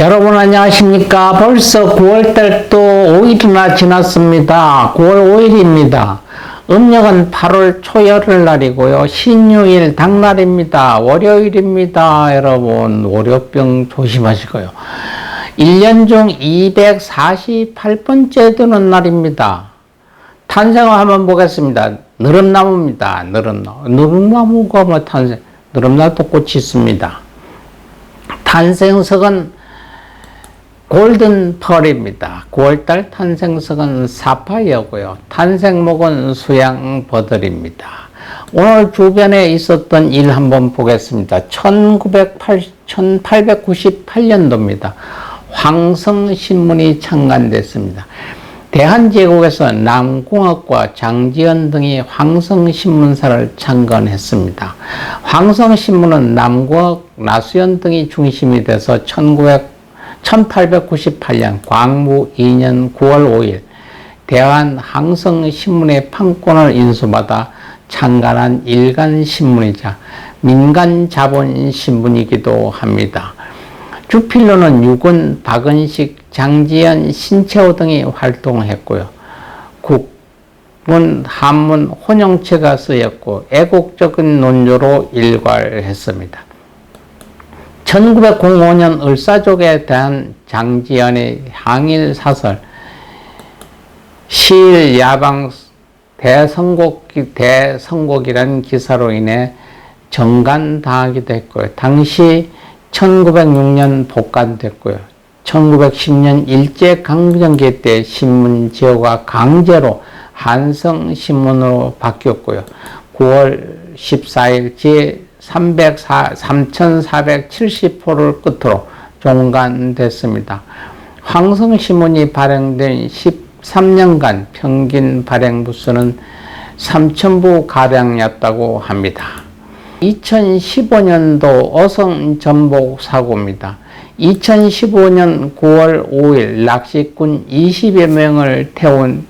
여러분 안녕하십니까? 벌써 9월달 또 5일이나 지났습니다. 9월 5일입니다. 음력은 8월 초열흘 날이고요. 신유일 당날입니다. 월요일입니다. 여러분 월요병 조심하시고요. 1년 중 248번째 되는 날입니다. 탄생을 한번 보겠습니다. 느릅나무입니다. 느릅나무. 느릅나무가 뭐 탄생, 느릅나무 꽃이 있습니다. 탄생석은 골든 펄입니다. 9월달 탄생석은 사파이어고요. 탄생목은 수양 버들입니다. 오늘 주변에 있었던 일 한번 보겠습니다. 1908, 1898년도입니다. 황성신문이 창간됐습니다. 대한제국에서 남궁학과 장지연 등이 황성신문사를 창건했습니다. 황성신문은 남궁학, 나수연 등이 중심이 돼서 1900 1898년 광무 2년 9월 5일 대한 항성신문의 판권을 인수받아 창간한 일간신문이자 민간자본신문이기도 합니다. 주필로는 유군, 박은식, 장지연, 신채호 등이 활동했고요. 국문, 한문, 혼용체가 쓰였고 애국적인 논조로 일괄했습니다. 1905년 을사족에 대한 장지연의 항일 사설 시일 야방 대성곡 대성곡이라는 기사로 인해 정간당하기도 했고요. 당시 1906년 복간됐고요. 1910년 일제 강점기 때 신문 지호가 강제로 한성신문으로 바뀌었고요. 9월 14일 제 3,470호를 끝으로 종간됐습니다. 황성신문이 발행된 13년간 평균 발행 부수는 3,000부 가량이었다고 합니다. 2015년도 어성 전복 사고입니다. 2015년 9월 5일 낚시꾼 20여 명을 태운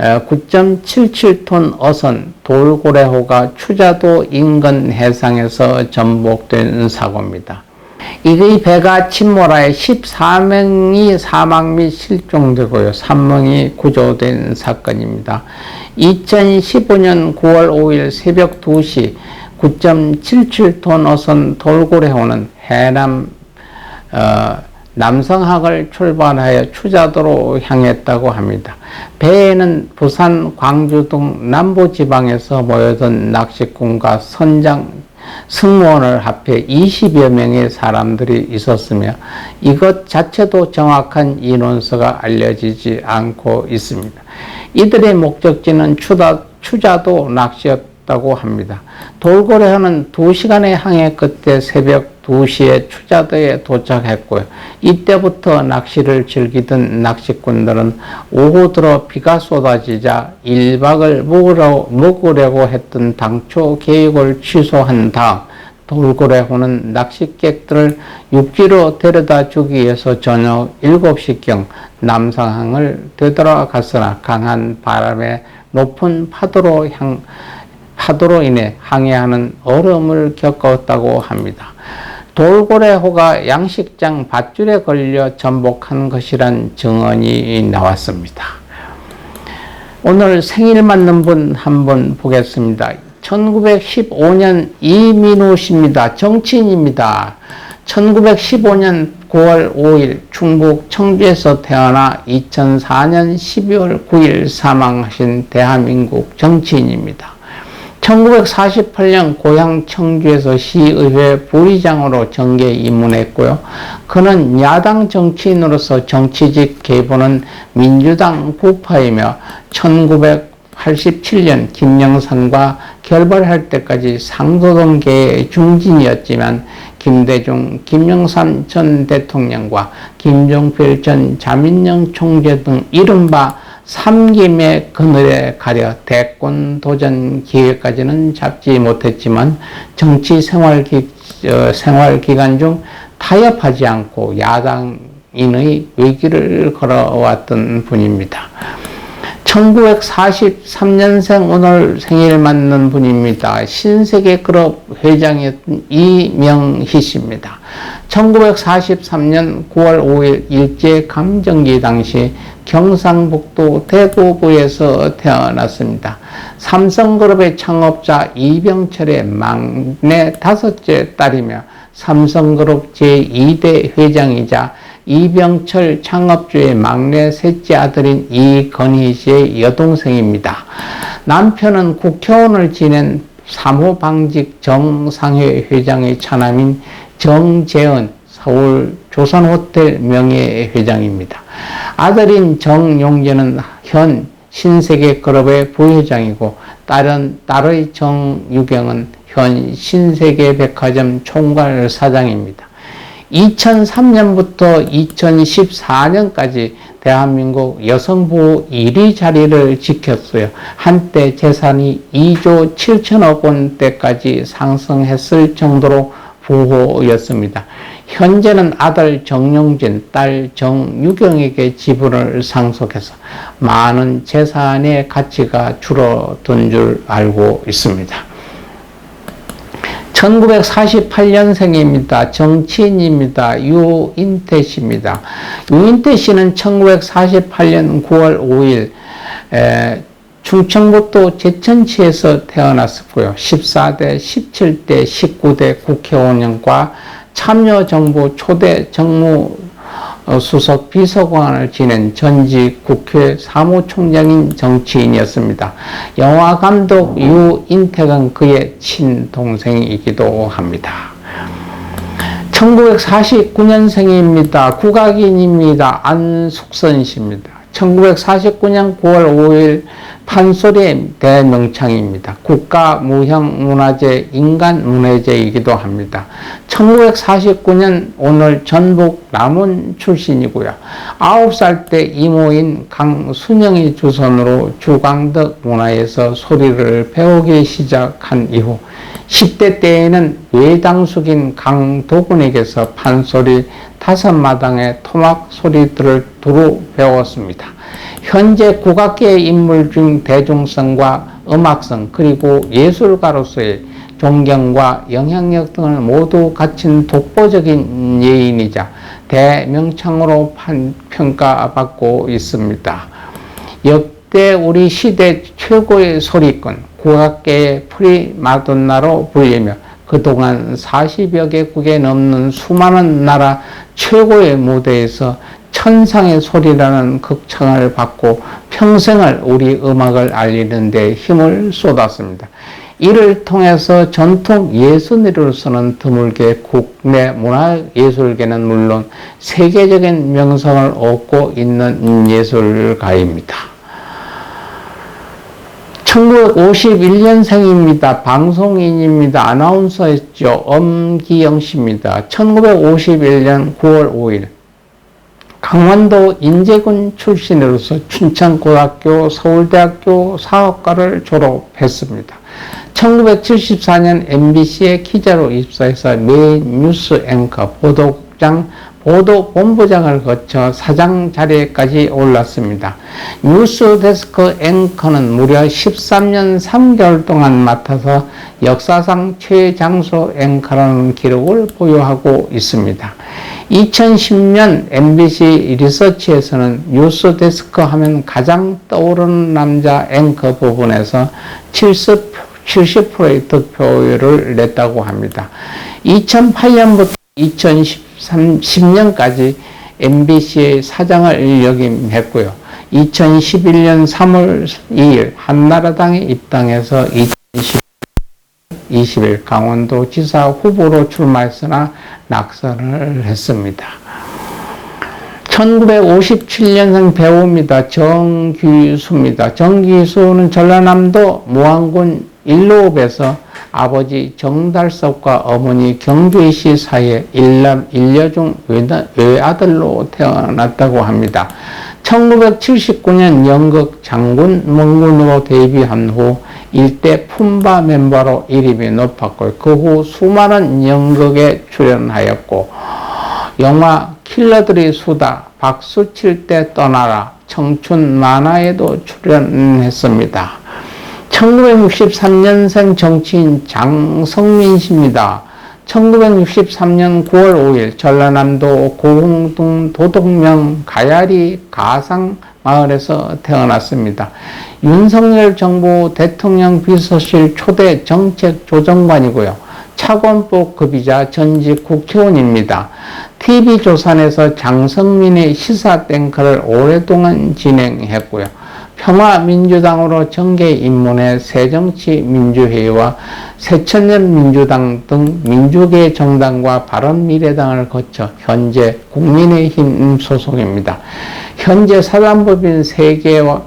9.77톤 어선 돌고래호가 추자도 인근 해상에서 전복된 사고입니다. 이의 배가 침몰하여 14명이 사망 및 실종되고요. 3명이 구조된 사건입니다. 2015년 9월 5일 새벽 2시 9.77톤 어선 돌고래호는 해남 어, 남성학을 출발하여 추자도로 향했다고 합니다. 배에는 부산, 광주 등 남부 지방에서 모여든 낚시꾼과 선장, 승무원을 합해 20여 명의 사람들이 있었으며 이것 자체도 정확한 인원수가 알려지지 않고 있습니다. 이들의 목적지는 추다, 추자도 낚시였다고 합니다. 돌고래하는 2시간의 항해 끝에 새벽 2시에 추자도에 도착했고요. 이때부터 낚시를 즐기던 낚시꾼들은 오후 들어 비가 쏟아지자 1박을 묵으려, 묵으려고 했던 당초 계획을 취소한 다음 돌고래호는 낚시객들을 육지로 데려다 주기 위해서 저녁 7시경 남상항을 되돌아갔으나 강한 바람에 높은 파도로 향, 파도로 인해 항해하는 어려움을 겪었다고 합니다. 돌고래호가 양식장 밧줄에 걸려 전복한 것이란 증언이 나왔습니다. 오늘 생일 맞는 분 한 분 보겠습니다. 1915년 이민우 씨입니다. 정치인입니다. 1915년 9월 5일 충북 청주에서 태어나 2004년 12월 9일 사망하신 대한민국 정치인입니다. 1948년 고향 청주에서 시의회 부의장으로 정계 입문했고요. 그는 야당 정치인으로서 정치직 계보는 민주당 부파이며 1987년 김영삼과 결별할 때까지 상소동계의 중진이었지만 김대중, 김영삼 전 대통령과 김종필 전 자민영 총재 등 이른바 삼김의 그늘에 가려 대권 도전 기회까지는 잡지 못했지만 정치 생활 기, 어, 생활 기간 중 타협하지 않고 야당인의 위기를 걸어왔던 분입니다. 1943년생 오늘 생일 맞는 분입니다. 신세계 그룹 회장이었던 이명희 씨입니다. 1943년 9월 5일 일제 강점기 당시 경상북도 대구구에서 태어났습니다. 삼성그룹의 창업자 이병철의 막내 다섯째 딸이며 삼성그룹 제2대 회장이자 이병철 창업주의 막내 셋째 아들인 이건희 씨의 여동생입니다. 남편은 국회의원을 지낸 3호 방직 정상회 회장의 차남인 정재은 서울 조선호텔 명예회장입니다. 아들인 정용재는 현 신세계그룹의 부회장이고 딸은 딸의 정유경은 현 신세계백화점 총괄 사장입니다. 2003년부터 2014년까지 대한민국 여성부 1위 자리를 지켰어요. 한때 재산이 2조 7천억 원대까지 상승했을 정도로 부호였습니다. 현재는 아들 정용진, 딸 정유경에게 지분을 상속해서 많은 재산의 가치가 줄어든 줄 알고 있습니다. 1948년생입니다. 정치인입니다. 유인태 씨입니다. 유인태 씨는 1948년 9월 5일 에, 충청북도 제천시에서 태어났었고요. 14대, 17대, 19대 국회의원과 참여정부 초대 정무 수석 비서관을 지낸 전직 국회 사무총장인 정치인이었습니다. 영화 감독 유인택은 그의 친동생이기도 합니다. 1949년생입니다. 국악인입니다. 안숙선 씨입니다. 1949년 9월 5일 판소리의 대명창입니다. 국가무형문화재, 인간문화재이기도 합니다. 1949년 오늘 전북 남원 출신이고요. 9살 때 이모인 강순영이 주선으로 주광덕 문화에서 소리를 배우기 시작한 이후 10대 때에는 외당숙인 강도군에게서 판소리 다섯 마당의 토막 소리들을 두루 배웠습니다. 현재 국악계의 인물 중 대중성과 음악성 그리고 예술가로서의 존경과 영향력 등을 모두 갖춘 독보적인 예인이자 대명창으로 평가받고 있습니다. 역대 우리 시대 최고의 소리꾼, 국악계의 프리마돈나로 불리며 그동안 40여 개국에 넘는 수많은 나라 최고의 무대에서 천상의 소리라는 극찬을 받고 평생을 우리 음악을 알리는 데 힘을 쏟았습니다. 이를 통해서 전통 예술인으로서는 드물게 국내 문화예술계는 물론 세계적인 명성을 얻고 있는 예술가입니다. 1951년생입니다. 방송인입니다. 아나운서였죠. 엄기영 씨입니다. 1951년 9월 5일 강원도 인제군 출신으로서 춘천고등학교, 서울대학교 사업과를 졸업했습니다. 1974년 MBC의 기자로 입사해서 메인 뉴스 앵커, 보도국장, 보도본부장을 거쳐 사장 자리까지 올랐습니다. 뉴스 데스크 앵커는 무려 13년 3개월 동안 맡아서 역사상 최장수 앵커라는 기록을 보유하고 있습니다. 2010년 MBC 리서치에서는 뉴스 데스크 하면 가장 떠오르는 남자 앵커 부분에서 70, 70%의 득표율을 냈다고 합니다. 2008년부터 2010 년까지 MBC의 사장을 역임했고요. 2011년 3월 2일 한나라당에 입당해서 2010 20일 강원도 지사 후보로 출마했으나 낙선을 했습니다. 1957년생 배우입니다. 정기수입니다. 정기수는 전라남도 무안군 일로읍에서 아버지 정달섭과 어머니 경주희 씨 사이에 일남 일녀 중 외아들로 태어났다고 합니다. 1979년 연극 장군 몽군으로 데뷔한 후 일대 품바 멤버로 이름이 높았고 그 후 수많은 연극에 출연하였고 영화 킬러들이 수다, 박수 칠 때 떠나라, 청춘 만화에도 출연했습니다. 1963년생 정치인 장성민 씨입니다. 1963년 9월 5일 전라남도 고흥동 도덕명 가야리 가상 마을에서 태어났습니다. 윤석열 정부 대통령 비서실 초대 정책 조정관이고요. 차관법 급이자 전직 국회의원입니다. TV조선에서 장성민의 시사 땡커를 오랫동안 진행했고요. 평화민주당으로 정계 입문해 새정치민주회의와 새천년민주당 등 민주계 정당과 바른미래당을 거쳐 현재 국민의힘 소속입니다. 현재 사단법인 세계와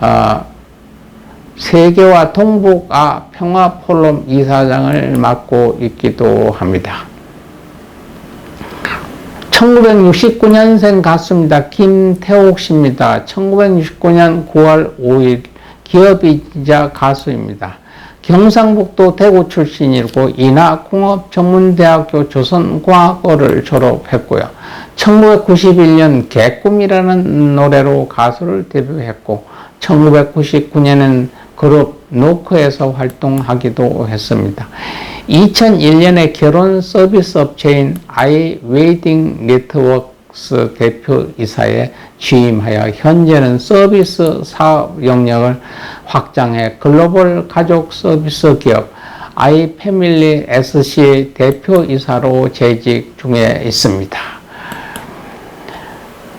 어, 세계와 동북아 평화포럼 이사장을 맡고 있기도 합니다. 1969년생 가수입니다. 김태옥 씨입니다. 1969년 9월 5일 기업이자 가수입니다. 경상북도 대구 출신이고 인하공업전문대학교 조선과학과를 졸업했고요. 1991년 개꿈이라는 노래로 가수를 데뷔했고 1999년엔 그룹 노크에서 활동하기도 했습니다. 2001년에 결혼 서비스 업체인 아이 웨이딩 네트워크스 대표이사에 취임하여 현재는 서비스 사업 영역을 확장해 글로벌 가족 서비스 기업 아이 패밀리 SC의 대표이사로 재직 중에 있습니다.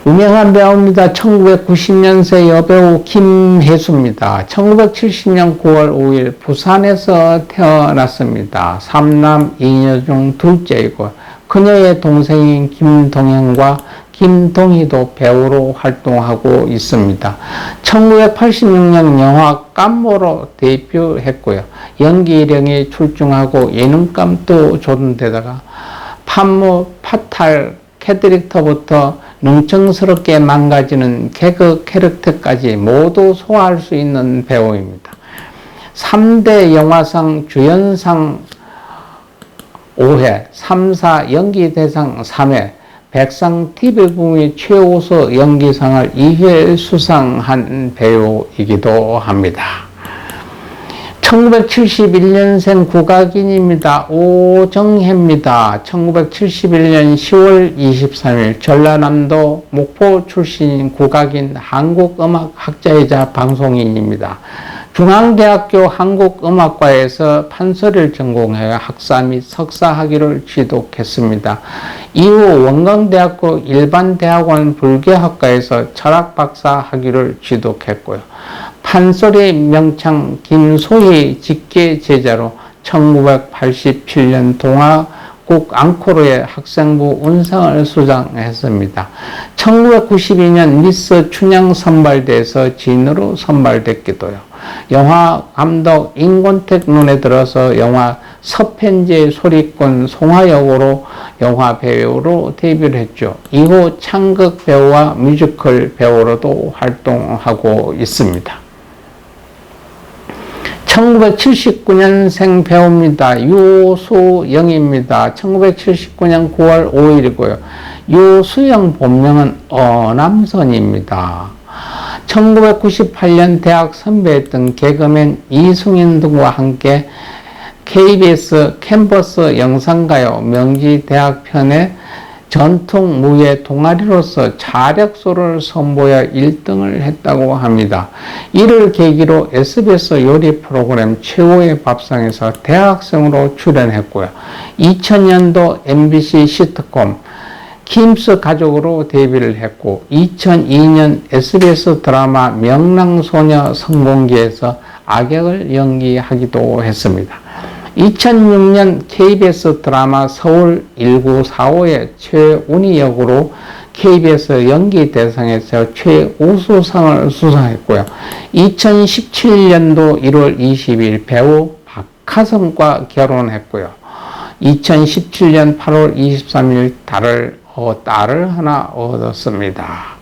유명한 배우입니다. 1990년생 여배우 김혜수입니다. 1970년 9월 5일 부산에서 태어났습니다. 삼남 이녀 중 둘째이고 그녀의 동생인 김동현과 김동희도 배우로 활동하고 있습니다. 1986년 영화 깜모로 데뷔했고요. 연기 일형에 출중하고 예능감도 데다가 판무, 파탈, 캐릭터부터 능청스럽게 망가지는 개그 캐릭터까지 모두 소화할 수 있는 배우입니다. 3대 영화상 주연상 5회, 3사 연기대상 3회, 백상 TV부의 최우수 연기상을 2회 수상한 배우이기도 합니다. 1971년생 국악인입니다. 오정혜입니다. 1971년 10월 23일 전라남도 목포 출신인 국악인 한국음악학자이자 방송인입니다. 중앙대학교 한국음악과에서 판소리를 전공해 학사 및 석사 학위를 취득했습니다. 이후 원광대학교 일반대학원 불교학과에서 철학 박사 학위를 취득했고요. 판소리 명창 김소희 직계 제자로 1987년 동아 국 앙코르의 학생부 운상을 수상했습니다. 1992년 미스 춘향 선발대에서 진으로 선발됐기도요. 영화 감독 임권택 눈에 들어서 영화 서편제 소리꾼 송하역으로 영화 배우로 데뷔를 했죠. 이후 창극 배우와 뮤지컬 배우로도 활동하고 있습니다. 1979년생 배우입니다. 유수영입니다. 1979년 9월 5일이고요. 유수영 본명은 어남선입니다. 1998년 대학 선배였던 개그맨 이승윤 등과 함께 KBS 캠퍼스 영상가요 명지대학 편에 전통 무예 동아리로서 자력소를 선보여 1등을 했다고 합니다. 이를 계기로 SBS 요리 프로그램 최고의 밥상에서 대학생으로 출연했고요. 2000년도 MBC 시트콤 김스 가족으로 데뷔를 했고 2002년 SBS 드라마 명랑소녀 성공기에서 악역을 연기하기도 했습니다. 2006년 KBS 드라마 서울 1945의 최운희 역으로 KBS 연기 대상에서 최우수상을 수상했고요. 2017년도 1월 20일 배우 박하성과 결혼했고요. 2017년 8월 23일 딸을, 어, 딸을 하나 얻었습니다.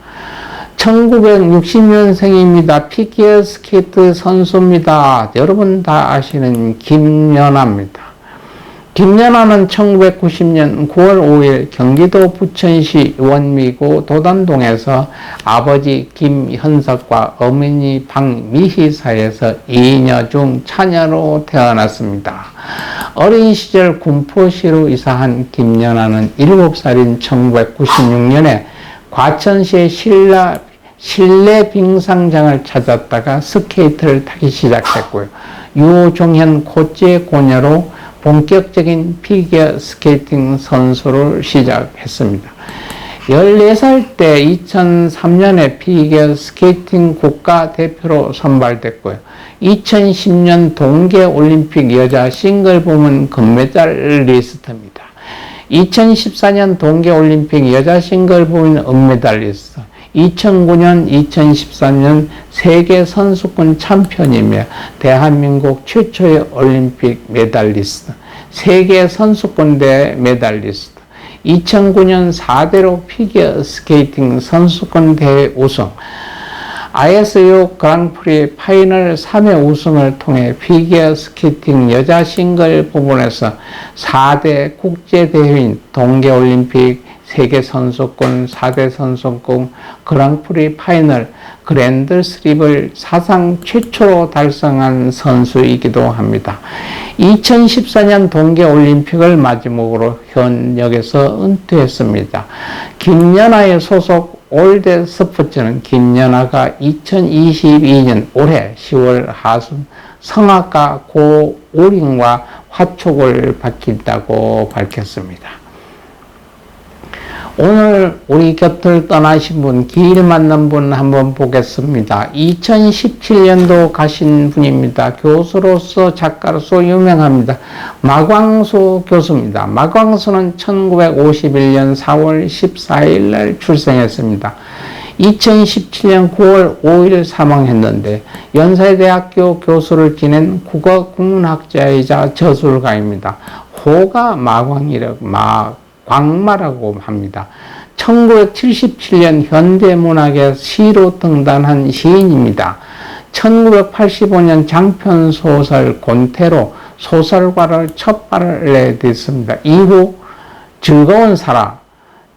1960년생입니다. 피기어 스케이트 선수입니다. 여러분 다 아시는 김연아입니다. 김연아는 1990년 9월 5일 경기도 부천시 원미구 도단동에서 아버지 김현석과 어머니 박미희 사이에서 이녀 중 차녀로 태어났습니다. 어린 시절 군포시로 이사한 김연아는 7살인 1996년에 과천시의 신라, 실내 빙상장을 찾았다가 스케이트를 타기 시작했고요. 유종현 코치의 고녀로 본격적인 피겨 스케이팅 선수를 시작했습니다. 14살 때 2003년에 피겨 스케이팅 국가대표로 선발됐고요. 2010년 동계올림픽 여자 싱글 부문 금메달 리스트입니다. 2014년 동계올림픽 여자 싱글 부문 은메달리스트, 2009년, 2014년 세계 선수권 챔피언이며 대한민국 최초의 올림픽 메달리스트, 세계 선수권대 메달리스트, 2009년 4대로 피겨 스케이팅 선수권 대회 우승, ISU 그랑프리 파이널 3회 우승을 통해 피겨 스케이팅 여자 싱글 부분에서 4대 국제대회인 동계올림픽, 세계 선수권, 4대 선수권, 그랑프리 파이널, 그랜드 스립을 사상 최초로 달성한 선수이기도 합니다. 2014년 동계 올림픽을 마지막으로 현역에서 은퇴했습니다. 김연아의 소속 올드 스포츠는 김연아가 2022년 올해 10월 하순 성악가 고우링과 화촉을 받겠다고 밝혔습니다. 오늘 우리 곁을 떠나신 분, 길 만난 분 한번 보겠습니다. 2017년도 가신 분입니다. 교수로서 작가로서 유명합니다. 마광수 교수입니다. 마광수는 1951년 4월 14일 날 출생했습니다. 2017년 9월 5일 사망했는데 연세대학교 교수를 지낸 국어 국문학자이자 저술가입니다. 호가 마광이라고 마 광마라고 합니다. 1977년 현대문학의 시로 등단한 시인입니다. 1985년 장편소설 곤태로 소설가를 첫 발을 내딛습니다. 이후 즐거운 사람,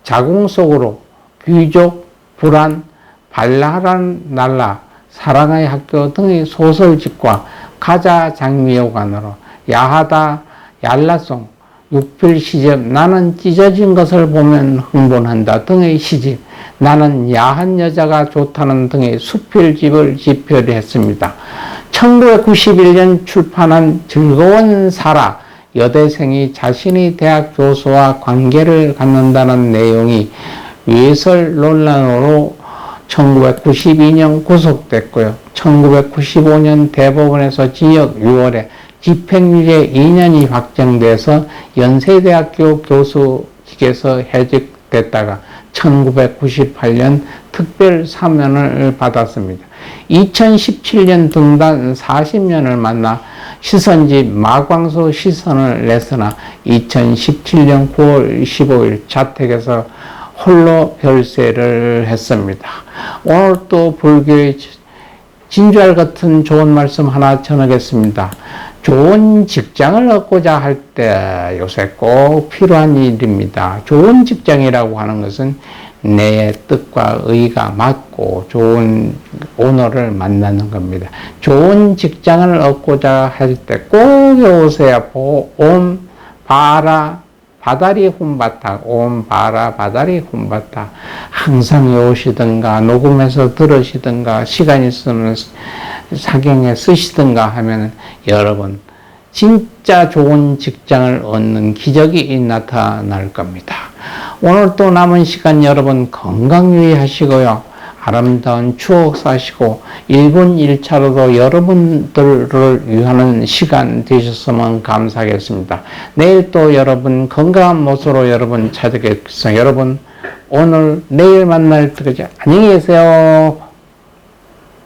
자궁 속으로, 귀족, 불안, 발랄한 날라, 사랑의 학교 등의 소설집과 가자 장미여관으로 야하다, 얄라송, 육필 시집, 나는 찢어진 것을 보면 흥분한다 등의 시집, 나는 야한 여자가 좋다는 등의 수필집을 집필했습니다. 1991년 출판한 즐거운 살아, 여대생이 자신이 대학 교수와 관계를 갖는다는 내용이 외설 논란으로 1992년 구속됐고요. 1995년 대법원에서 징역 6월에 집행유예 2년이 확정돼서 연세대학교 교수직에서 해직됐다가 1998년 특별 사면을 받았습니다. 2017년 등단 40년을 만나 시선집 마광수 시선을 냈으나 2017년 9월 15일 자택에서 홀로 별세를 했습니다. 오늘 또 불교의 진주알 같은 좋은 말씀 하나 전하겠습니다. 좋은 직장을 얻고자 할 때 요새 꼭 필요한 일입니다. 좋은 직장이라고 하는 것은 내 뜻과 의가 맞고 좋은 오너를 만나는 겁니다. 좋은 직장을 얻고자 할 때꼭 오세요. 옴, 바라, 바다리 훈바타, 옴, 바라, 바다리 훈바타. 항상 오시든가, 녹음해서 들으시든가, 시간 있으면 사경에 쓰시든가 하면 여러분 진짜 좋은 직장을 얻는 기적이 나타날 겁니다. 오늘 또 남은 시간 여러분 건강 유의하시고요. 아름다운 추억 사시고 1분 1차로도 여러분들을 위하는 시간 되셨으면 감사하겠습니다. 내일 또 여러분 건강한 모습으로 여러분 찾아뵙겠습니다. 여러분 오늘 내일 만날 때까지 안녕히 계세요.